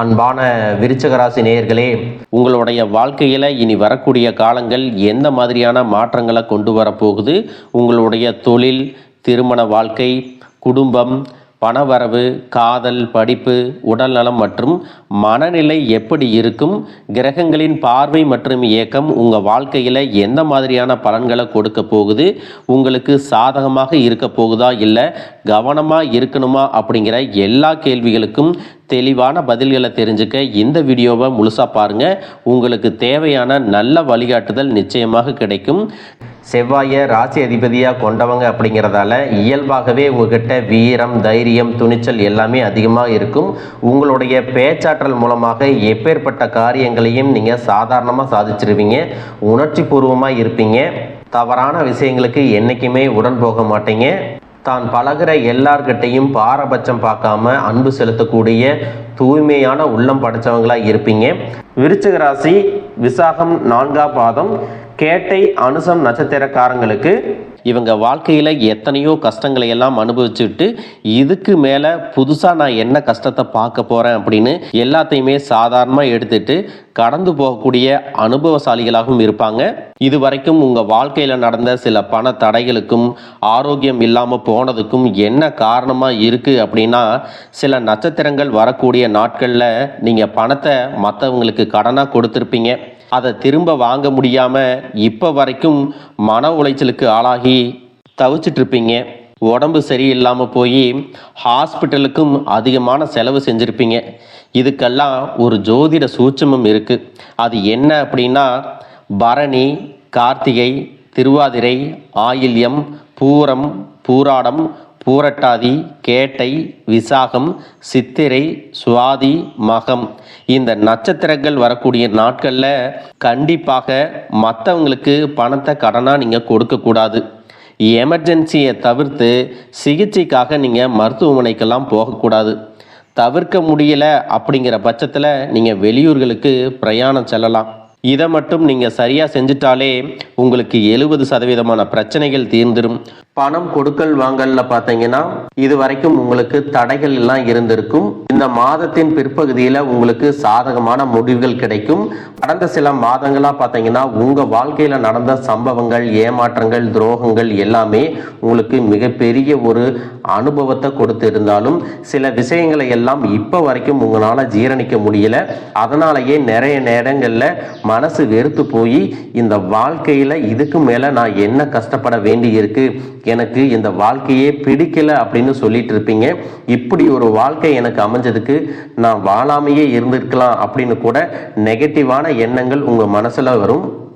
அன்பான விருச்சகராசி நேயர்களே உங்களுடைய வாழ்க்கையில் இனி வரக்கூடிய காலங்கள் எந்த மாதிரியான மாற்றங்களை கொண்டு வரப்போகுது? உங்களுடைய தொழில் திருமண வாழ்க்கை குடும்பம் பணவரவு காதல் படிப்பு உடல்நலம் மற்றும் மனநிலை எப்படி இருக்கும் கிரகங்களின் பார்வை மற்றும் இயக்கம் உங்கள் வாழ்க்கையில் எந்த மாதிரியான பலன்களை கொடுக்க போகுது உங்களுக்கு சாதகமாக இருக்க போகுதா இல்லை கவனமாக இருக்கணுமா அப்படிங்கிற எல்லா கேள்விகளுக்கும் தெளிவான பதில்களை தெரிஞ்சுக்க இந்த வீடியோவை முழுசாக பாருங்கள் உங்களுக்கு தேவையான நல்ல வழிகாட்டுதல் நிச்சயமாக கிடைக்கும். செவ்வாயை ராசி அதிபதியாக கொண்டவங்க அப்படிங்கிறதால இயல்பாகவே உங்ககிட்ட வீரம் தைரியம் துணிச்சல் எல்லாமே அதிகமாக இருக்கும். உங்களுடைய பேச்சாற்றல் மூலமாக எப்பேற்பட்ட காரியங்களையும் நீங்கள் சாதாரணமாக சாதிச்சிருவீங்க. உணர்ச்சி பூர்வமாக இருப்பீங்க. தவறான விஷயங்களுக்கு என்றைக்குமே உடன் போக மாட்டீங்க. தான் பழகுற எல்லார்கிட்டையும் பாரபட்சம் பார்க்காம அன்பு செலுத்தக்கூடிய தூய்மையான உள்ளம் படைச்சவங்களா இருப்பீங்க. விருச்சிக ராசி விசாகம் நான்காம் பாதம். கேட்டை அனுசம் நட்சத்திரக்காரங்களுக்கு இவங்க வாழ்க்கையில் எத்தனையோ கஷ்டங்களை எல்லாம் அனுபவிச்சுட்டு இதுக்கு மேலே புதுசாக நான் என்ன கஷ்டத்தை பார்க்க போகிறேன் அப்படின்னு எல்லாத்தையுமே சாதாரணமாக எடுத்துட்டு கடந்து போகக்கூடிய அனுபவசாலிகளாகவும் இருப்பாங்க. இது வரைக்கும் உங்கள் வாழ்க்கையில் நடந்த சில பண தடைகளுக்கும் ஆரோக்கியம் இல்லாமல் போனதுக்கும் என்ன காரணமாக இருக்குது அப்படின்னா சில நட்சத்திரங்கள் வரக்கூடிய நாட்களில் நீங்கள் பணத்தை மற்றவங்களுக்கு கடனாக கொடுத்துருப்பீங்க. அதை திரும்ப வாங்க முடியாமல் இப்போ வரைக்கும் மன உளைச்சலுக்கு ஆளாகி தவிச்சிட்டு இருப்பீங்க உடம்பு சரியில்லாமல் போய் ஹாஸ்பிட்டலுக்கும் அதிகமான செலவு செஞ்சுருப்பீங்க. இதுக்கெல்லாம் ஒரு ஜோதிட சூட்சமம் இருக்குது அது என்ன அப்படின்னா பரணி கார்த்திகை திருவாதிரை ஆயில்யம் பூரம் பூராடம் பூரட்டாதி கேட்டை விசாகம் சித்திரை சுவாதி மகம். இந்த நட்சத்திரங்கள் வரக்கூடிய நாட்களில் கண்டிப்பாக மற்றவங்களுக்கு பணத்தை கடனாக நீங்கள் கொடுக்கக்கூடாது எமர்ஜென்சியை தவிர்த்து சிகிச்சைக்காக நீங்கள் மருத்துவமனைக்கெல்லாம் போகக்கூடாது தவிர்க்க முடியல அப்படிங்கிற பட்சத்தில் நீங்கள் வெளியூர்களுக்கு பிரயாணம் செல்லலாம். இதை மட்டும் நீங்கள் சரியாக செஞ்சுட்டாலே உங்களுக்கு எழுபது சதவீதமான பிரச்சனைகள் தீர்ந்துடும் பணம் கொடுக்கல் வாங்கல்ல பார்த்தீங்கன்னா இது வரைக்கும் உங்களுக்கு தடைகள் எல்லாம் இருந்திருக்கும். இந்த மாதத்தின் பிற்பகுதியில் உங்களுக்கு சாதகமான முடிவுகள் கிடைக்கும். கடந்த சில மாதங்களா பார்த்தீங்கன்னா உங்க வாழ்க்கையில நடந்த சம்பவங்கள் ஏமாற்றங்கள் துரோகங்கள் எல்லாமே உங்களுக்கு மிகப்பெரிய ஒரு அனுபவத்தை கொடுத்து இருந்தாலும் சில விஷயங்களை எல்லாம் இப்போ வரைக்கும் உங்களால ஜீரணிக்க முடியல. அதனாலேயே நிறைய நேரங்கள்ல மனசு வெறுத்து போய் இந்த வாழ்க்கையில இதுக்கு மேல நான் என்ன கஷ்டப்பட வேண்டி இருக்கு? எனக்கு இந்த வாழ்க்கையே பிடிக்கல அப்படின்னு சொல்லிட்டு இருப்பீங்க. இப்படி ஒரு வாழ்க்கை எனக்கு அமைஞ்சதுக்கு நான் வாழாமையே இருந்திருக்கலாம் அப்படின்னு கூட நெகட்டிவான எண்ணங்கள் உங்க மனசுல வரும்.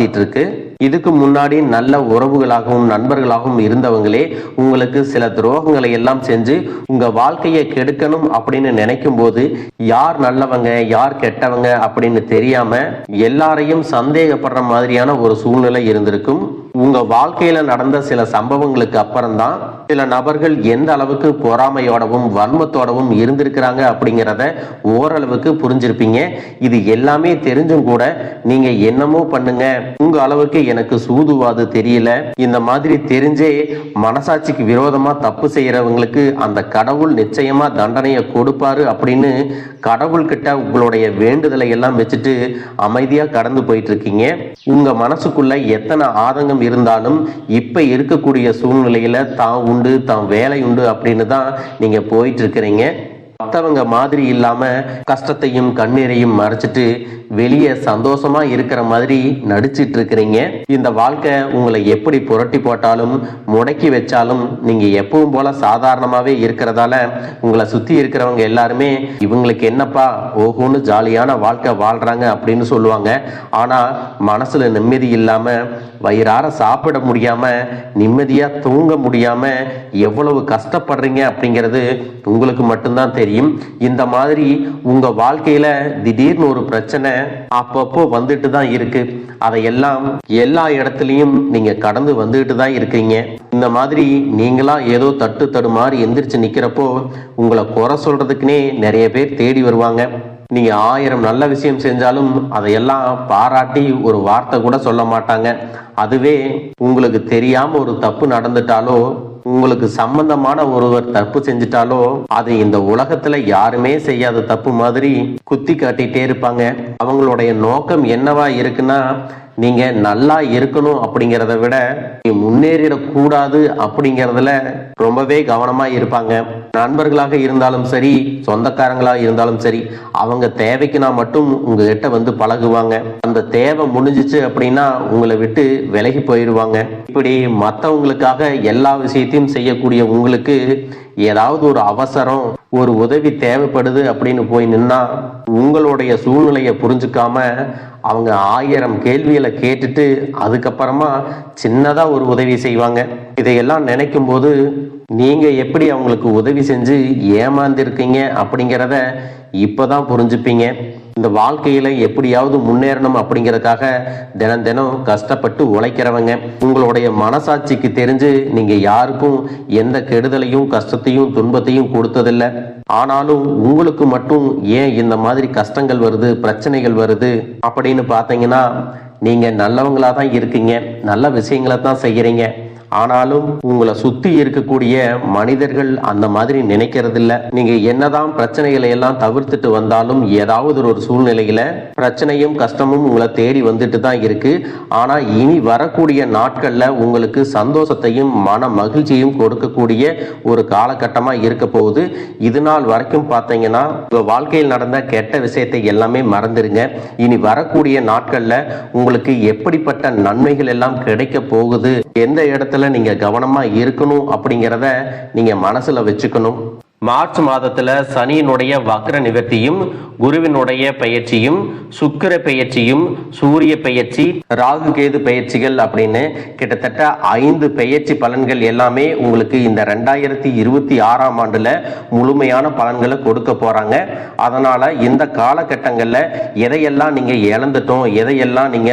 காப்பாத்திட்டு இருக்கு இதுக்கு முன்னாடி நல்ல உறவுகளாகவும் நண்பர்களாகவும் இருந்தவங்களே உங்களுக்கு சில துரோகங்களை எல்லாம் செஞ்சு உங்க வாழ்க்கையை கெடுக்கணும் அப்படின்னு நினைக்கும் போது யார் நல்லவங்க யார் கெட்டவங்க அப்படின்னு தெரியாம எல்லாரையும் சந்தேகப்படுற மாதிரியான ஒரு சூழ்நிலை இருந்திருக்கும். உங்க வாழ்க்கையில நடந்த சில சம்பவங்களுக்கு அப்புறம்தான் சில நபர்கள் எந்த அளவுக்கு பொறாமையோடவும் வன்மத்தோடவும் இருந்திருக்கிறாங்க அப்படிங்கிறத ஓரளவுக்கு புரிஞ்சிருப்பீங்க. இது எல்லாமே தெரிஞ்சும் கூட நீங்க என்னமோ பண்ணுங்க. உங்க அளவுக்கு எனக்கு சூதுவாது தெரியல. இந்த மாதிரி தெரிஞ்சே மனசாட்சிக்கு விரோதமா தப்பு செய்யறவங்களுக்கு அந்த கடவுள் நிச்சயமா தண்டனையை கொடுப்பாரு அப்படின்னு கடவுள் கிட்ட உங்களுடைய வேண்டுதலை எல்லாம் வச்சுட்டு அமைதியா கடந்து போயிட்டு இருக்கீங்க உங்க மனசுக்குள்ள எத்தனை ஆதங்கம் இருந்தாலும் இப்ப இருக்கக்கூடிய சூழ்நிலையில தான் உண்டு தான் வேலை உண்டு அப்படின்னு தான் நீங்க போயிட்டு இருக்கிறீங்க மற்றவங்க மாதிரி இல்லாம கஷ்டத்தையும் கண்ணீரையும் மறைச்சிட்டு வெளியே சந்தோஷமா இருக்கிற மாதிரி நடிச்சிட்டு இருக்கிறீங்க இந்த வாழ்க்கை உங்களை எப்படி புரட்டி போட்டாலும் முடக்கி வச்சாலும் நீங்க எப்பவும் போல சாதாரணமாவே இருக்கிறதால உங்களை சுத்தி இருக்கிறவங்க எல்லாருமே இவங்களுக்கு என்னப்பா ஓஹோன்னு ஜாலியான வாழ்க்கை வாழ்றாங்க அப்படின்னு சொல்லுவாங்க. ஆனா மனசுல நிம்மதி இல்லாம வயிறார சாப்பிட முடியாம நிம்மதியா தூங்க முடியாம எவ்வளவு கஷ்டப்படுறீங்க அப்படிங்கிறது உங்களுக்கு மட்டும்தான் தெரியும். இந்த மாதிரி உங்க வாழ்க்கையில திடீர்னு ஒரு பிரச்சனை அப்பப்போ வந்துட்டு தான் இருக்கு. அதையெல்லாம் எல்லா இடத்துலையும் நீங்க கடந்து வந்துட்டு தான் இருக்கீங்க. இந்த மாதிரி நீங்களா ஏதோ தட்டு தடுமாறி எந்திரிச்சு நிக்கிறப்போ உங்களை குறை சொல்கிறதுக்குனே நிறைய பேர் தேடி வருவாங்க. நீங்க ஆயிரம் நல்ல விஷயம் செஞ்சாலும் அதையெல்லாம் பாராட்டி ஒரு வார்த்தை கூட சொல்ல மாட்டாங்க. அதுவே உங்களுக்கு தெரியாம ஒரு தப்பு நடந்துட்டாலோ உங்களுக்கு சம்பந்தமான ஒருவர் தப்பு செஞ்சுட்டாலோ அது இந்த உலகத்துல யாருமே செய்யாத தப்பு மாதிரி குத்தி காட்டிட்டே இருப்பாங்க. அவங்களுடைய நோக்கம் என்னவா இருக்குன்னா நீங்க நல்லா இருக்கணும் அப்படிங்கிறத விட நீ முன்னேறிடக்கூடாது அப்படிங்கிறதுல ரொம்பவே கவனமா இருப்பாங்க. நண்பர்களாக இருந்தாலும் சரி சொந்தக்காரங்களாக இருந்தாலும் சரி அவங்க தேவைக்குனா மட்டும் உங்ககிட்ட வந்து பழகுவாங்க. அந்த தேவை முடிஞ்சிச்சு அப்படின்னா உங்களை விட்டு விலகி போயிடுவாங்க இப்படி மற்றவங்களுக்காக எல்லா விஷயத்தையும் செய்யக்கூடிய உங்களுக்கு ஏதாவது ஒரு அவசரம் ஒரு உதவி தேவைப்படுது அப்படின்னு போய் நின்னா உங்களுடைய சூழ்நிலையை புரிஞ்சுக்காம அவங்க ஆயிரம் கேள்விகளை கேட்டுட்டு அதுக்கப்புறமா சின்னதாக ஒரு உதவி செய்வாங்க. இதையெல்லாம் நினைக்கும் போது நீங்கள் எப்படி அவங்களுக்கு உதவி செஞ்சு ஏமாந்துருக்கீங்க அப்படிங்கிறத இப்போ தான் புரிஞ்சுப்பீங்க. இந்த வாழ்க்கையில எப்படியாவது முன்னேறணும் அப்படிங்கிறதுக்காக தினம் தினம் கஷ்டப்பட்டு உழைக்கிறவங்க. உங்களுடைய மனசாட்சிக்கு தெரிஞ்சு நீங்க யாருக்கும் எந்த கெடுதலையும் கஷ்டத்தையும் துன்பத்தையும் கொடுத்ததில்ல. ஆனாலும் உங்களுக்கு மட்டும் ஏன் இந்த மாதிரி கஷ்டங்கள் வருது பிரச்சனைகள் வருது அப்படின்னு பார்த்தீங்கன்னா நீங்க நல்லவங்களா தான் இருக்கீங்க. நல்ல விஷயங்களை தான் செய்யறீங்க. ஆனாலும் உங்களை சுத்தி இருக்கக்கூடிய மனிதர்கள் அந்த மாதிரி நினைக்கிறதில்ல. நீங்க என்னதான் பிரச்சனைகளை எல்லாம் தவிர்த்துட்டு வந்தாலும் ஏதாவது ஒரு சூழ்நிலையில பிரச்சனையும் கஷ்டமும் உங்களை தேடி வந்துட்டு தான் இருக்கு. ஆனா இனி வரக்கூடிய நாட்கள்ல உங்களுக்கு சந்தோஷத்தையும் மன மகிழ்ச்சியும் கொடுக்கக்கூடிய ஒரு காலகட்டமா இருக்க போகுது. இது நாள் வரைக்கும் பார்த்தீங்கன்னா உங்க வாழ்க்கையில் நடந்த கெட்ட விஷயத்தை எல்லாமே மறந்துருங்க. இனி வரக்கூடிய நாட்கள்ல உங்களுக்கு எப்படிப்பட்ட நன்மைகள் எல்லாம் கிடைக்க போகுது? எந்த இடத்துல நீங்க கவனமா இருக்கணும் அப்படிங்கிறத நீங்க மனசுல வச்சுக்கணும். மார்ச் மாதத்துல சனியினுடைய வக்ர நிவர்த்தியும் குருவினுடைய பயிற்சியும் சுக்கிர பயிற்சியும் சூரிய பயிற்சி ராகு கேது பயிற்சிகள் அப்படின்னு கிட்டத்தட்ட ஐந்து பயிற்சி பலன்கள் எல்லாமே உங்களுக்கு இந்த ரெண்டாயிரத்தி இருபத்தி ஆறாம் ஆண்டுல முழுமையான பலன்களை கொடுக்க போறாங்க. அதனால இந்த காலகட்டங்கள்ல எதையெல்லாம் நீங்க இழந்துட்டோம் எதையெல்லாம் நீங்க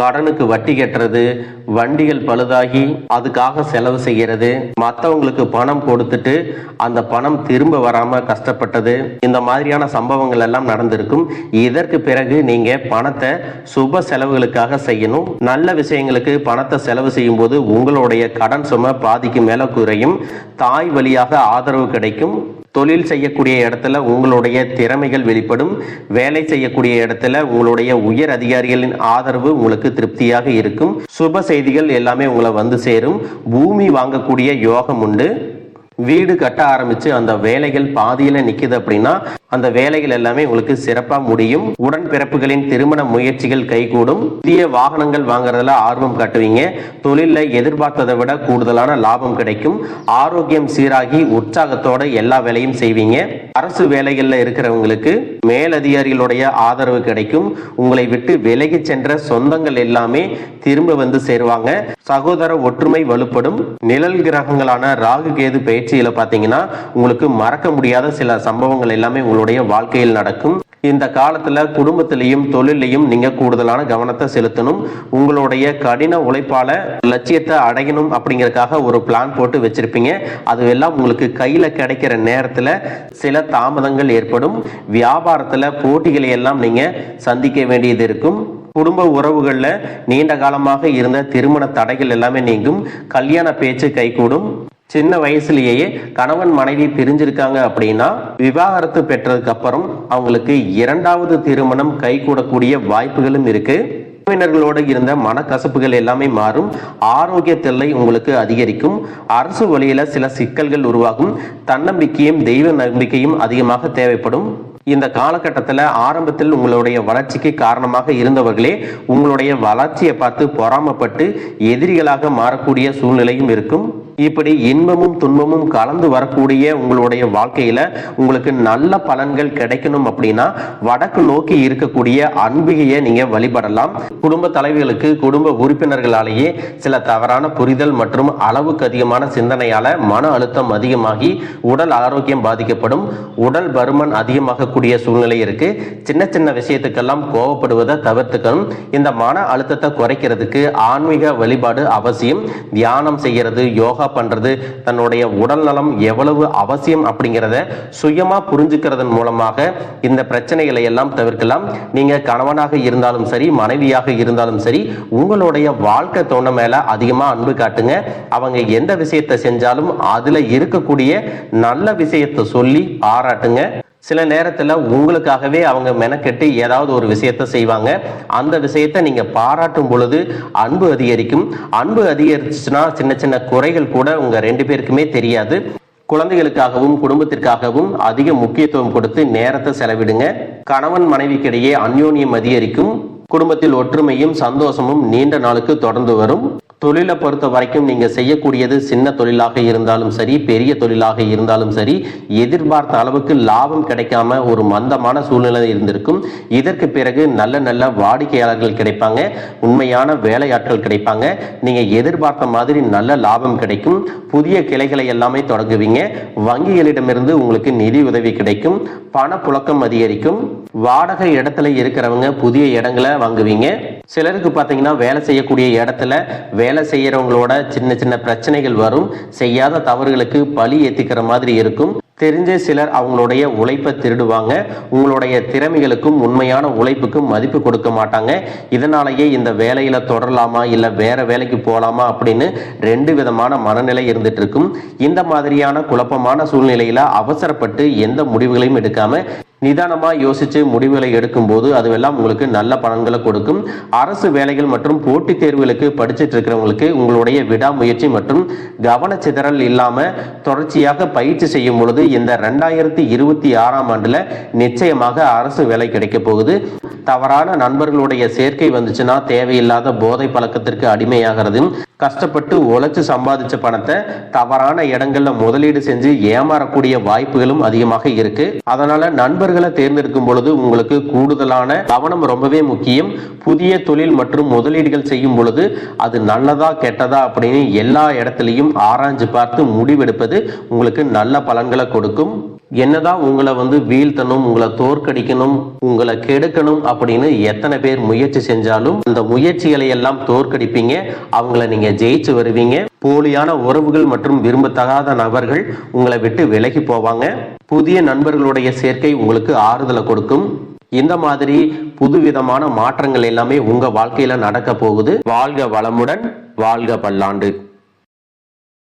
கடனுக்கு வட்டி கட்டுறது வண்டிகள் பழுதாகி அதுக்காக செலவு செய்யறது மற்றவங்களுக்கு பணம் கொடுத்துட்டு அந்த பணம் திரும்ப வராம கஷ்டப்பட்டது இந்த மாதிரியான சம்பவங்கள் எல்லாம் நடந்திருக்கும். இதற்கு பிறகு நீங்க பணத்தை சுப செலவுகளுக்காக செய்யணும். நல்ல விஷயங்களுக்கு பணத்தை செலவு செய்யும் போது உங்களுடைய கடன் சுமை பாதிக்கு மேல குறையும். தாய் வழியாக ஆதரவு கிடைக்கும். தொழில் செய்யக்கூடிய இடத்துல உங்களுடைய திறமைகள் வெளிப்படும். வேலை செய்யக்கூடிய இடத்துல உங்களுடைய உயர் அதிகாரிகளின் ஆதரவு உங்களுக்கு திருப்தியாக இருக்கும். சுப செய்திகள் எல்லாமே உங்களை வந்து சேரும். பூமி வாங்கக்கூடிய யோகம் உண்டு. வீடு கட்ட ஆரம்பிச்சு அந்த வேலைகள் பாதியில நிக்குது அப்படின்னா அந்த வேலைகள் எல்லாமே உங்களுக்கு சிறப்பா முடியும். உடன் பிறப்புகளின் திருமண முயற்சிகள் கைகூடும். புதிய வாகனங்கள் வாங்குறதுல ஆர்வம் காட்டுவீங்க. தொழில எதிர்பார்த்ததை விட கூடுதலான லாபம் கிடைக்கும். ஆரோக்கியம் சீராகி உற்சாகத்தோட எல்லா வேலையும் செய்வீங்க. அரசு வேலைகள்ல இருக்கிறவங்களுக்கு மேலதிகாரிகளுடைய ஆதரவு கிடைக்கும். உங்களை விட்டு விலகி சென்ற சொந்தங்கள் எல்லாமே திரும்ப வந்து சேருவாங்க. சகோதர ஒற்றுமை வலுப்படும். நிழல் கிரகங்களான ராகு கேது பெயர் பயிற்சியில பாத்தீங்கன்னா உங்களுக்கு மறக்க முடியாத சில சம்பவங்கள் எல்லாமே உங்களுடைய வாழ்க்கையில் நடக்கும். இந்த காலத்துல குடும்பத்திலையும் தொழிலையும் நீங்க கூடுதலான கவனத்தை செலுத்தணும். உங்களுடைய கடின உழைப்பால லட்சியத்தை அடையணும் அப்படிங்கிறதுக்காக ஒரு பிளான் போட்டு வச்சிருப்பீங்க. அது எல்லாம் உங்களுக்கு கையில கிடைக்கிற நேரத்துல சில தாமதங்கள் ஏற்படும். வியாபாரத்துல போட்டிகளை எல்லாம் நீங்க சந்திக்க வேண்டியது இருக்கும். குடும்ப உறவுகளில் நீண்ட காலமாக இருந்த திருமண தடைகள் எல்லாமே நீங்கும். கல்யாண பேச்சு கைகூடும். சின்ன வயசுலேயே கணவன் மனைவி பிரிஞ்சிருக்காங்க அப்படின்னா விவாகரத்து பெற்றதுக்கு அப்புறம் அவங்களுக்கு இரண்டாவது திருமணம் கைகூடக்கூடிய வாய்ப்புகளும் இருக்கு. உறவினர்களோடு இருந்த மனக்கசப்புகள் எல்லாமே மாறும். ஆரோக்கிய தொல்லை உங்களுக்கு அதிகரிக்கும். அரசு வழியில சில சிக்கல்கள் உருவாகும். தன்னம்பிக்கையும் தெய்வ நம்பிக்கையும் அதிகமாக தேவைப்படும். இந்த காலகட்டத்தில் ஆரம்பத்தில் உங்களுடைய வளர்ச்சிக்கு காரணமாக இருந்தவர்களே உங்களுடைய வளர்ச்சியை பார்த்து பொறாமப்பட்டு எதிரிகளாக மாறக்கூடிய சூழ்நிலையும் இருக்கும். இப்படி இன்பமும் துன்பமும் கலந்து வரக்கூடிய உங்களுடைய வாழ்க்கையில உங்களுக்கு நல்ல பலன்கள் கிடைக்கணும் அப்படின்னா வடக்கு நோக்கி இருக்கக்கூடிய அன்பிகையை நீங்க வழிபடலாம். குடும்ப தலைவிகளுக்கு குடும்ப உறுப்பினர்களாலேயே சில தவறான புரிதல் மற்றும் அளவுக்கு அதிகமான சிந்தனையால மன அழுத்தம் அதிகமாகி உடல் ஆரோக்கியம் பாதிக்கப்படும். உடல் பருமன் அதிகமாகக்கூடிய சூழ்நிலை இருக்கு. சின்ன சின்ன விஷயத்துக்கெல்லாம் கோவப்படுவதை தவிர்த்துக்கணும். இந்த மன அழுத்தத்தை குறைக்கிறதுக்கு ஆன்மீக வழிபாடு அவசியம். தியானம் செய்யறது யோகா பண்ணுறது தன்னுடைய உடல் நலம் எவ்வளவு அவசியம் அப்படிங்கிறத சுயமாக புரிஞ்சுக்கிறதன் மூலமாக இந்த பிரச்சனைகளை எல்லாம் தவிர்க்கலாம். நீங்கள் கணவனாக இருந்தாலும் சரி மனைவியாக இருந்தாலும் சரி உங்களுடைய வாழ்க்கை தோண மேலே அதிகமாக அன்பு காட்டுங்க. அவங்க எந்த விஷயத்தை செஞ்சாலும் அதில் இருக்கக்கூடிய நல்ல விஷயத்தை சொல்லி பாராட்டுங்க. சில நேரத்தில் உங்களுக்காகவே அவங்க மெனக்கெட்டு ஏதாவது ஒரு விஷயத்த செய்வாங்க. அந்த விஷயத்தை நீங்கள் பாராட்டும் பொழுது அன்பு அதிகரிக்கும். அன்பு அதிகரிச்சுன்னா சின்ன சின்ன குறைகள் கூட உங்கள் ரெண்டு பேருக்குமே தெரியாது. குழந்தைகளுக்காகவும் குடும்பத்திற்காகவும் அதிக முக்கியத்துவம் கொடுத்து நேரத்தை செலவிடுங்க. கணவன் மனைவிக்கிடையே அந்யோன்யம் அதிகரிக்கும். குடும்பத்தில் ஒற்றுமையும் சந்தோஷமும் நீண்ட நாளுக்கு தொடர்ந்து வரும். தொழிலை பொறுத்த வரைக்கும் நீங்க செய்யக்கூடியது சின்ன தொழிலாக இருந்தாலும் சரி பெரிய தொழிலாக இருந்தாலும் சரி எதிர்பார்த்த அளவுக்கு லாபம் கிடைக்காம ஒரு மந்தமான சூழ்நிலை இருந்திருக்கும். இதற்கு பிறகு நல்ல நல்ல வாடிக்கையாளர்கள் கிடைப்பாங்க உண்மையான வேலையாட்கள் கிடைப்பாங்க. நீங்க எதிர்பார்த்த மாதிரி நல்ல லாபம் கிடைக்கும். புதிய கிளைகளை எல்லாமே தொடங்குவீங்க. வங்கிகளிடமிருந்து உங்களுக்கு நிதி உதவி கிடைக்கும். பணப்புழக்கம் அதிகரிக்கும். வாடகை இடத்துல இருக்கிறவங்க புதிய இடங்களை வாங்குவீங்க. சிலருக்கு பார்த்தீங்கன்னா வேலை செய்யக்கூடிய இடத்துல வேலை செய்யறவங்களோட சின்ன சின்ன பிரச்சனைகள் வரும். செய்யாத தவறுகளுக்கு பழி ஏத்திக்கிற மாதிரி இருக்கும். தெரிஞ்ச சிலர் அவங்களுடைய உழைப்பை திருடுவாங்க. உங்களுடைய திறமைகளுக்கும் உண்மையான உழைப்புக்கும் மதிப்பு கொடுக்க மாட்டாங்க. இதனாலேயே இந்த வேலையில தொடரலாமா இல்லை வேற வேலைக்கு போகலாமா அப்படின்னு ரெண்டு விதமான மனநிலை இருந்துட்டு இருக்கும். இந்த மாதிரியான குழப்பமான சூழ்நிலையில அவசரப்பட்டு எந்த முடிவுகளையும் எடுக்காம நிதானமாக யோசிச்சு முடிவுகளை எடுக்கும்போது அதுவெல்லாம் உங்களுக்கு நல்ல பலன்களை கொடுக்கும். அரசு வேலைகள் மற்றும் போட்டித் தேர்வுகளுக்கு படிச்சுட்டு இருக்கிறவங்களுக்கு உங்களுடைய விடாமுயற்சி மற்றும் கவனச்சிதறல் இல்லாமல் தொடர்ச்சியாக பயிற்சி செய்யும் பொழுது இந்த ரெண்டாயிரத்தி இருபத்தி ஆறாம் ஆண்டுல நிச்சயமாக அரசு வேலை கிடைக்க போகுது. தவறான நண்பர்களுடைய சேர்க்கை வந்துச்சுன்னா தேவையில்லாத போதை பழக்கத்திற்கு அடிமையாகிறது கஷ்டப்பட்டு உழைச்சு சம்பாதிச்ச பணத்தை தவறான இடங்கள்ல முதலீடு செஞ்சு ஏமாறக்கூடிய வாய்ப்புகளும் அதிகமாக இருக்கு. அதனால நண்பர்களை தேர்ந்தெடுக்கும் பொழுது உங்களுக்கு கூடுதலான கவனம் ரொம்பவே முக்கியம். புதிய தொழில் மற்றும் முதலீடுகள் செய்யும் பொழுது அது நல்லதா கெட்டதா அப்படின்னு எல்லா இடத்துலையும் ஆராய்ஞ்சு பார்த்து முடிவெடுப்பது உங்களுக்கு நல்ல பலன்களை கொடுக்கும். என்னதான் உங்களை வந்து வீழ்த்தணும் உங்களை தோற்கடிக்கணும் உங்களை கெடுக்கணும் அப்படின்னு எத்தனை பேர் முயற்சி செஞ்சாலும் அந்த முயற்சிகளை எல்லாம் தோற்கடிப்பீங்க. அவங்கள நீங்க ஜெயிச்சு வருவீங்க. போலியான உறவுகள் மற்றும் விரும்பத்தகாத நபர்கள் உங்களை விட்டு விலகி போவாங்க. புதிய நண்பர்களுடைய சேர்க்கை உங்களுக்கு ஆறுதலை கொடுக்கும். இந்த மாதிரி புதுவிதமான மாற்றங்கள் எல்லாமே உங்க வாழ்க்கையில நடக்க போகுது. வாழ்க வளமுடன் வாழ்க பல்லாண்டு.